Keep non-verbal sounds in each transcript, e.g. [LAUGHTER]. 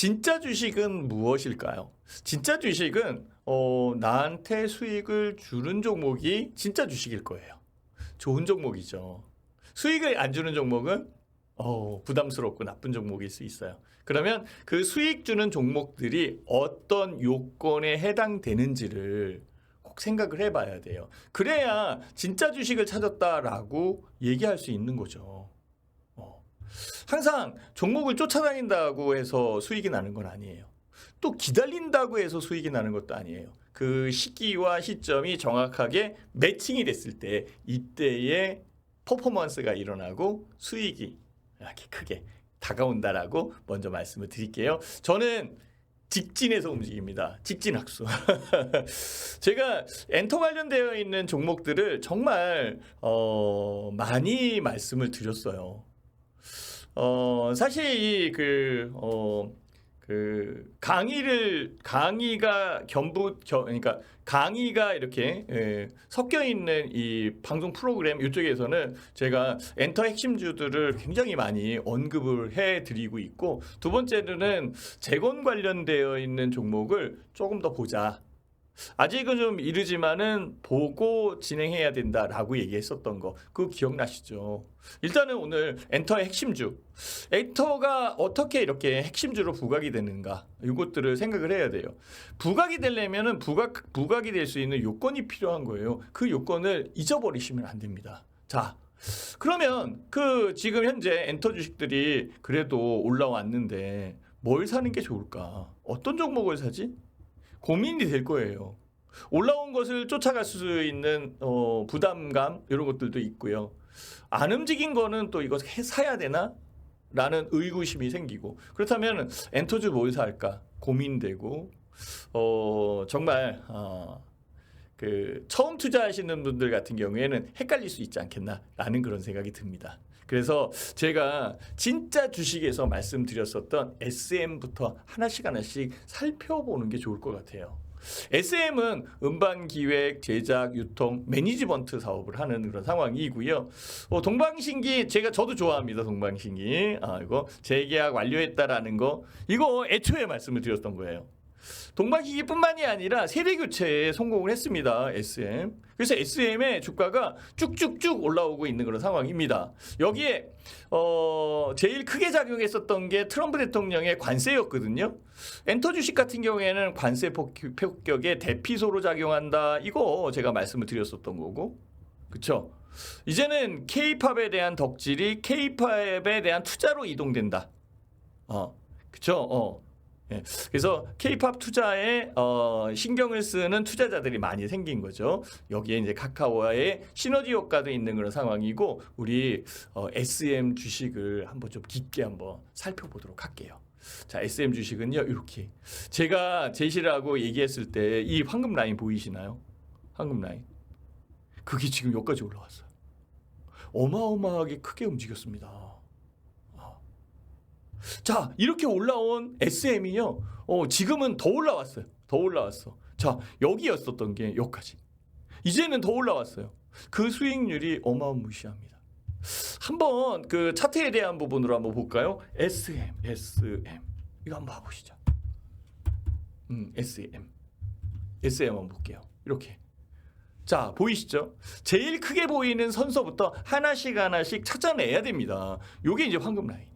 진짜 주식은 무엇일까요? 진짜 주식은 어, 나한테 수익을 주는 종목이 진짜 주식일 거예요. 좋은 종목이죠. 수익을 안 주는 종목은 어, 부담스럽고 나쁜 종목일 수 있어요. 그러면 그 수익 주는 종목들이 어떤 요건에 해당되는지를 꼭 생각을 해봐야 돼요. 그래야 진짜 주식을 찾았다라고 얘기할 수 있는 거죠. 어. 항상 종목을 쫓아다닌다고 해서 수익이 나는 건 아니에요. 또 기다린다고 해서 수익이 나는 것도 아니에요. 그 시기와 시점이 정확하게 매칭이 됐을 때 이때의 퍼포먼스가 일어나고 수익이 이렇게 크게 다가온다라고 먼저 말씀을 드릴게요. 저는 직진에서 움직입니다. 직진 학수. [LAUGHS] 제가 엔터 관련되어 있는 종목들을 정말 어, 많이 말씀을 드렸어요. 어, 사실 이그 어, 그 강의를 강의가 겸부 겨, 그러니까 강의가 이렇게 예, 섞여 있는 이 방송 프로그램 이쪽에서는 제가 엔터 핵심주들을 굉장히 많이 언급을 해 드리고 있고 두 번째로는 재건 관련되어 있는 종목을 조금 더 보자. 아직은 좀 이르지만은 보고 진행해야 된다라고 얘기했었던 거 그거 기억나시죠? 일단은 오늘 엔터의 핵심주 엔터가 어떻게 이렇게 핵심주로 부각이 되는가 이것들을 생각을 해야 돼요. 부각이 되려면은 부각 부각이 될 수 있는 요건이 필요한 거예요. 그 요건을 잊어버리시면 안 됩니다. 자. 그러면 그 지금 현재 엔터 주식들이 그래도 올라왔는데 뭘 사는 게 좋을까? 어떤 종목을 사지? 고민이 될 거예요. 올라온 것을 쫓아갈 수 있는 어, 부담감 이런 것들도 있고요. 안 움직인 거는 또 이거 해 사야 되나? 라는 의구심이 생기고 그렇다면 엔터주 뭘 살까 고민되고 어 정말 어, 그 처음 투자하시는 분들 같은 경우에는 헷갈릴 수 있지 않겠나라는 그런 생각이 듭니다. 그래서 제가 진짜 주식에서 말씀드렸었던 SM부터 하나씩 하나씩 살펴보는 게 좋을 것 같아요. SM은 음반 기획, 제작, 유통, 매니지먼트 사업을 하는 그런 상황이고요. 어, 동방신기 제가 저도 좋아합니다. 동방신기. 아, 이거 재계약 완료했다라는 거 이거 애초에 말씀을 드렸던 거예요. 동방신기뿐만이 아니라 세대 교체에 성공을 했습니다. SM. 그래서 SM의 주가가 쭉쭉쭉 올라오고 있는 그런 상황입니다. 여기에 어, 제일 크게 작용했었던 게 트럼프 대통령의 관세였거든요. 엔터 주식 같은 경우에는 관세 폭- 폭격에 대피소로 작용한다. 이거 제가 말씀을 드렸었던 거고. 그렇죠? 이제는 K-팝에 대한 덕질이 K-팝에 대한 투자로 이동된다. 어. 그렇죠? 어. 예. 그래서 K-팝 투자에 어, 신경을 쓰는 투자자들이 많이 생긴 거죠. 여기에 이제 카카오와의 시너지 효과도 있는 그런 상황이고 우리 어, SM 주식을 한번 좀 깊게 한번 살펴보도록 할게요. 자, SM 주식은요 이렇게 제가 제시를 하고 얘기했을 때 이 황금 라인 보이시나요? 황금 라인. 그게 지금 여기까지 올라왔어요. 어마어마하게 크게 움직였습니다. 아. 자, 이렇게 올라온 SM이요. 어, 지금은 더 올라왔어요. 더 올라왔어. 자, 여기였었던 게 여기까지. 이제는 더 올라왔어요. 그 수익률이 어마무시합니다. 한번 그 차트에 대한 부분으로 한번 볼까요? SM, SM. 이거 한번 봐보시죠. 음, SM. SM 한번 볼게요. 이렇게. 자, 보이시죠? 제일 크게 보이는 선서부터 하나씩 하나씩 찾아내야 됩니다. 요게 이제 황금 라인.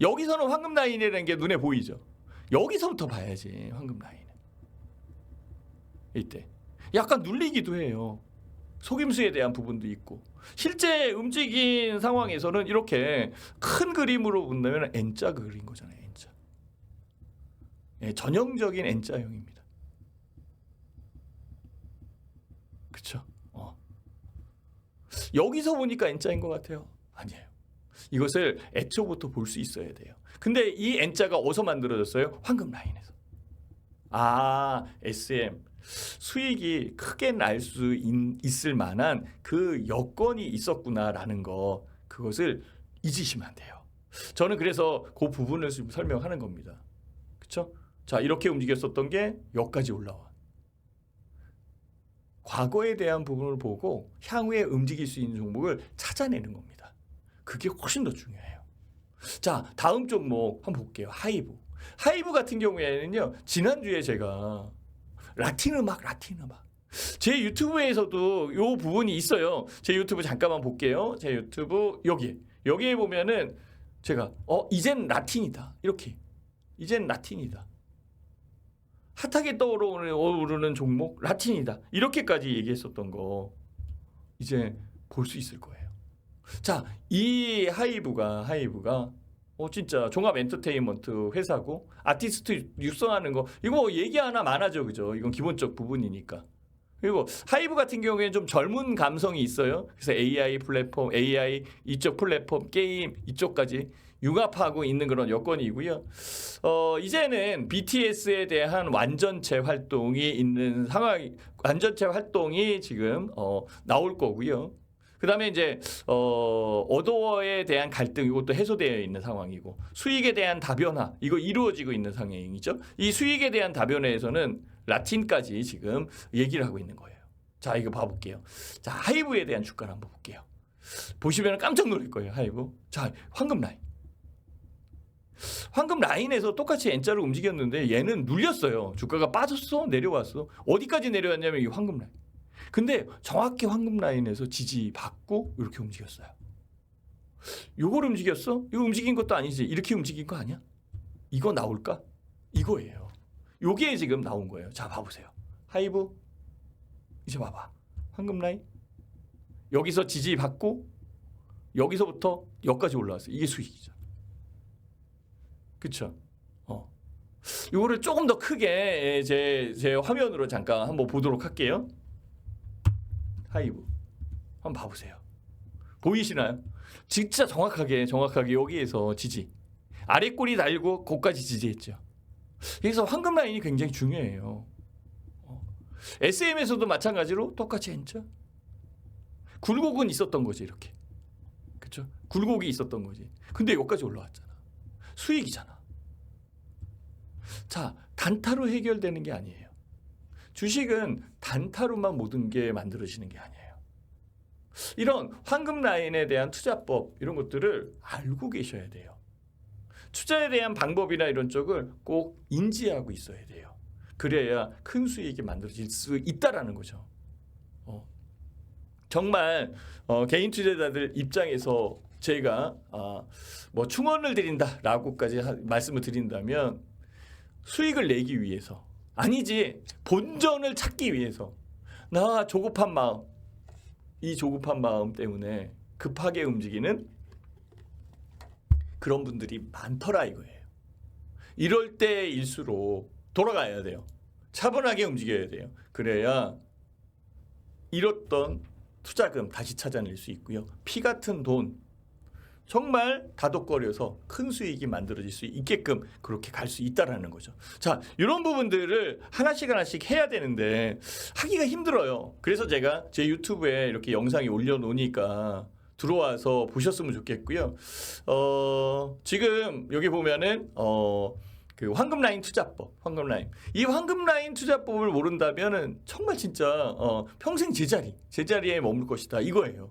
여기서는 황금 라인이라는 게 눈에 보이죠. 여기서부터 봐야지 황금 라인은. 이때 약간 눌리기도 해요. 속임수에 대한 부분도 있고 실제 움직인 상황에서는 이렇게 큰 그림으로 본다면 N자 그린 거잖아요. N자. 예, 전형적인 N자형입니다. 그렇죠? 어. 여기서 보니까 N자인 것 같아요. 아니에요. 이것을 애초부터 볼 수 있어야 돼요. 근데 이 N자가 어디서 만들어졌어요? 황금 라인에서. 아, SM. 수익이 크게 날 수 있을 만한 그 여건이 있었구나라는 거 그것을 잊으시면 안 돼요. 저는 그래서 그 부분을 지금 설명하는 겁니다. 그렇죠? 자 이렇게 움직였었던 게 여기까지 올라와. 과거에 대한 부분을 보고 향후에 움직일 수 있는 종목을 찾아내는 겁니다. 그게 훨씬 더 중요해요. 자, 다음 종목 한번 볼게요. 하이브. 하이브 같은 경우에는요. 지난주에 제가 라틴 음악, 라틴 음악. 제 유튜브에서도 요 부분이 있어요. 제 유튜브 잠깐만 볼게요. 제 유튜브 여기. 여기에 보면은 제가 어, 이젠 라틴이다. 이렇게. 이젠 라틴이다. 핫하게 떠오르는 오르는 종목 라틴이다. 이렇게까지 얘기했었던 거 이제 볼 수 있을 거예요. 자, 이 하이브가 하이브가 어 진짜 종합 엔터테인먼트 회사고 아티스트 육성하는 거 이거 뭐 얘기 하나 많아져 그죠? 이건 기본적 부분이니까. 그리고 하이브 같은 경우에는 좀 젊은 감성이 있어요. 그래서 AI 플랫폼, AI 이쪽 플랫폼, 게임 이쪽까지 융합하고 있는 그런 여건이고요. 어, 이제는 BTS에 대한 완전체 활동이 있는 상황, 완전체 활동이 지금 어, 나올 거고요. 그다음에 이제 어, 어도어에 대한 갈등 이것도 해소되어 있는 상황이고 수익에 대한 다변화 이거 이루어지고 있는 상황이죠. 이 수익에 대한 다변화에서는 라틴까지 지금 얘기를 하고 있는 거예요. 자 이거 봐볼게요. 자 하이브에 대한 주가를 한번 볼게요. 보시면 깜짝 놀랄 거예요. 하이브. 자 황금 라인. 황금 라인에서 똑같이 N자로 움직였는데 얘는 눌렸어요. 주가가 빠졌어, 내려왔어. 어디까지 내려왔냐면 이 황금 라인. 근데 정확히 황금 라인에서 지지 받고 이렇게 움직였어요. 요걸 움직였어? 이거 움직인 것도 아니지. 이렇게 움직인 거 아니야? 이거 나올까? 이거예요. 요게 지금 나온 거예요. 자, 봐보세요. 하이브. 이제 봐봐. 황금 라인. 여기서 지지 받고 여기서부터 여기까지 올라왔어요. 이게 수익이죠. 그쵸? 어. 요거를 조금 더 크게 제, 제 화면으로 잠깐 한번 보도록 할게요. 하이브. 한번 봐보세요. 보이시나요? 진짜 정확하게 정확하게 여기에서 지지. 아래 꼬리 달고 거기까지 지지했죠. 그래서 황금 라인이 굉장히 중요해요. 어. SM에서도 마찬가지로 똑같이 했죠. 굴곡은 있었던 거지 이렇게. 그렇죠? 굴곡이 있었던 거지. 근데 여기까지 올라왔잖아. 수익이잖아. 자, 단타로 해결되는 게 아니에요. 주식은 단타로만 모든 게 만들어지는 게 아니에요. 이런 황금 라인에 대한 투자법 이런 것들을 알고 계셔야 돼요. 투자에 대한 방법이나 이런 쪽을 꼭 인지하고 있어야 돼요. 그래야 큰 수익이 만들어질 수 있다라는 거죠. 어. 정말 어, 개인 투자자들 입장에서 제가 아, 뭐 충원을 드린다라고까지 하- 말씀을 드린다면 수익을 내기 위해서 아니지 본전을 찾기 위해서 나 조급한 마음 이 조급한 마음 때문에 급하게 움직이는 그런 분들이 많더라 이거예요. 이럴 때일수록 돌아가야 돼요. 차분하게 움직여야 돼요. 그래야 잃었던 투자금 다시 찾아낼 수 있고요. 피 같은 돈 정말 다독거려서 큰 수익이 만들어질 수 있게끔 그렇게 갈 수 있다라는 거죠. 자, 이런 부분들을 하나씩 하나씩 해야 되는데 하기가 힘들어요. 그래서 제가 제 유튜브에 이렇게 영상이 올려놓으니까 들어와서 보셨으면 좋겠고요. 어, 지금 여기 보면은 어, 그 황금 라인 투자법, 황금 라인. 이 황금 라인 투자법을 모른다면은 정말 진짜 어, 평생 제자리, 제자리에 머물 것이다 이거예요.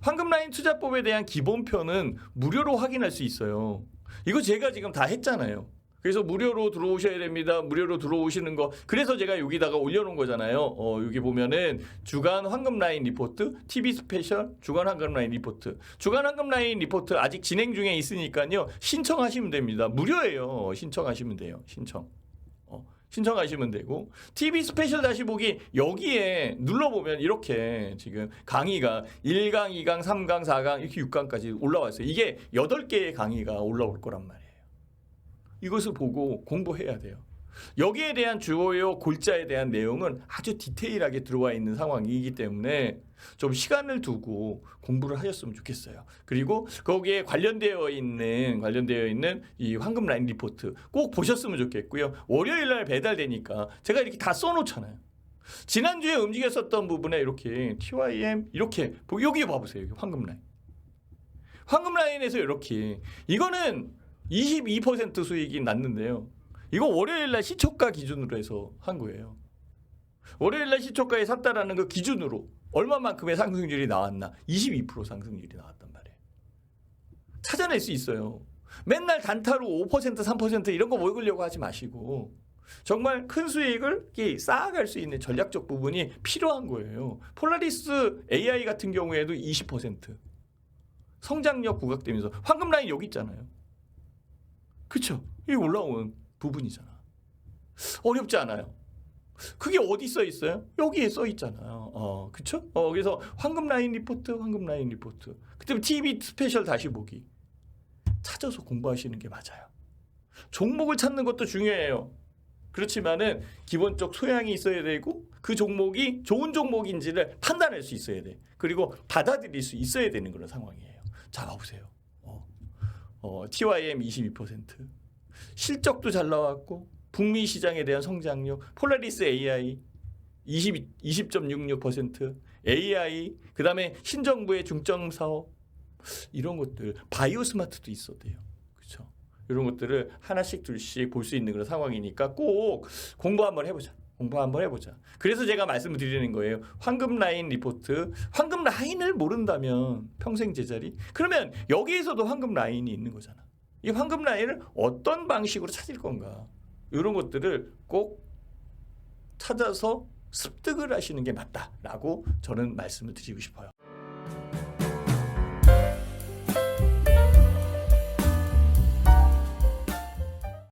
황금 라인 투자법에 대한 기본표는 무료로 확인할 수 있어요. 이거 제가 지금 다 했잖아요. 그래서 무료로 들어오셔야 됩니다. 무료로 들어오시는 거. 그래서 제가 여기다가 올려놓은 거잖아요. 어, 여기 보면은 주간 황금 라인 리포트, TV 스페셜, 주간 황금 라인 리포트. 주간 황금 라인 리포트 아직 진행 중에 있으니까요. 신청하시면 됩니다. 무료예요. 신청하시면 돼요. 신청. 어, 신청하시면 되고 TV 스페셜 다시 보기 여기에 눌러보면 이렇게 지금 강의가 1강, 2강, 3강, 4강 이렇게 6강까지 올라왔어요. 이게 8개의 강의가 올라올 거란 말이에요. 이것을 보고 공부해야 돼요. 여기에 대한 주요 골자에 대한 내용은 아주 디테일하게 들어와 있는 상황이기 때문에 좀 시간을 두고 공부를 하셨으면 좋겠어요. 그리고 거기에 관련되어 있는 관련되어 있는 이 황금 라인 리포트 꼭 보셨으면 좋겠고요. 월요일 날 배달되니까 제가 이렇게 다 써놓잖아요. 지난주에 움직였었던 부분에 이렇게 TYM 이렇게 보- 여기 봐보세요. 여기 황금 라인. 황금 라인에서 이렇게 이거는 22% 수익이 났는데요. 이거 월요일 날 시초가 기준으로 해서 한 거예요. 월요일 날 시초가에 샀다라는 그 기준으로 얼마만큼의 상승률이 나왔나? 22% 상승률이 나왔단 말이에요. 찾아낼 수 있어요. 맨날 단타로 5% 3% 이런 거 먹으려고 하지 마시고 정말 큰 수익을 쌓아갈 수 있는 전략적 부분이 필요한 거예요. 폴라리스 AI 같은 경우에도 20% 성장력 부각되면서 황금 라인 여기 있잖아요. 그쵸? 이 올라온 부분이잖아. 어렵지 않아요. 그게 어디 써 있어요? 여기에 써 있잖아요. 어, 그쵸? 어, 그래서 황금 라인 리포트, 황금 라인 리포트. 그때 TV 스페셜 다시 보기. 찾아서 공부하시는 게 맞아요. 종목을 찾는 것도 중요해요. 그렇지만은 기본적 소양이 있어야 되고 그 종목이 좋은 종목인지를 판단할 수 있어야 돼. 그리고 받아들일 수 있어야 되는 그런 상황이에요. 자, 보세요. 어, 어, TYM 22%. 실적도 잘 나왔고 북미 시장에 대한 성장력, 폴라리스 AI 20 20.66%, AI 그다음에 신정부의 중점 사업 이런 것들 바이오 스마트도 돼요. 그렇죠? 이런 것들을 하나씩 둘씩 볼 수 있는 그런 상황이니까 꼭 공부 한번 해보자. 공부 한번 해보자. 그래서 제가 말씀을 드리는 거예요. 황금 라인 리포트. 황금 라인을 모른다면 평생 제자리. 그러면 여기에서도 황금 라인이 있는 거잖아. 이 황금 라인을 어떤 방식으로 찾을 건가. 이런 것들을 꼭 찾아서 습득을 하시는 게 맞다라고 저는 말씀을 드리고 싶어요.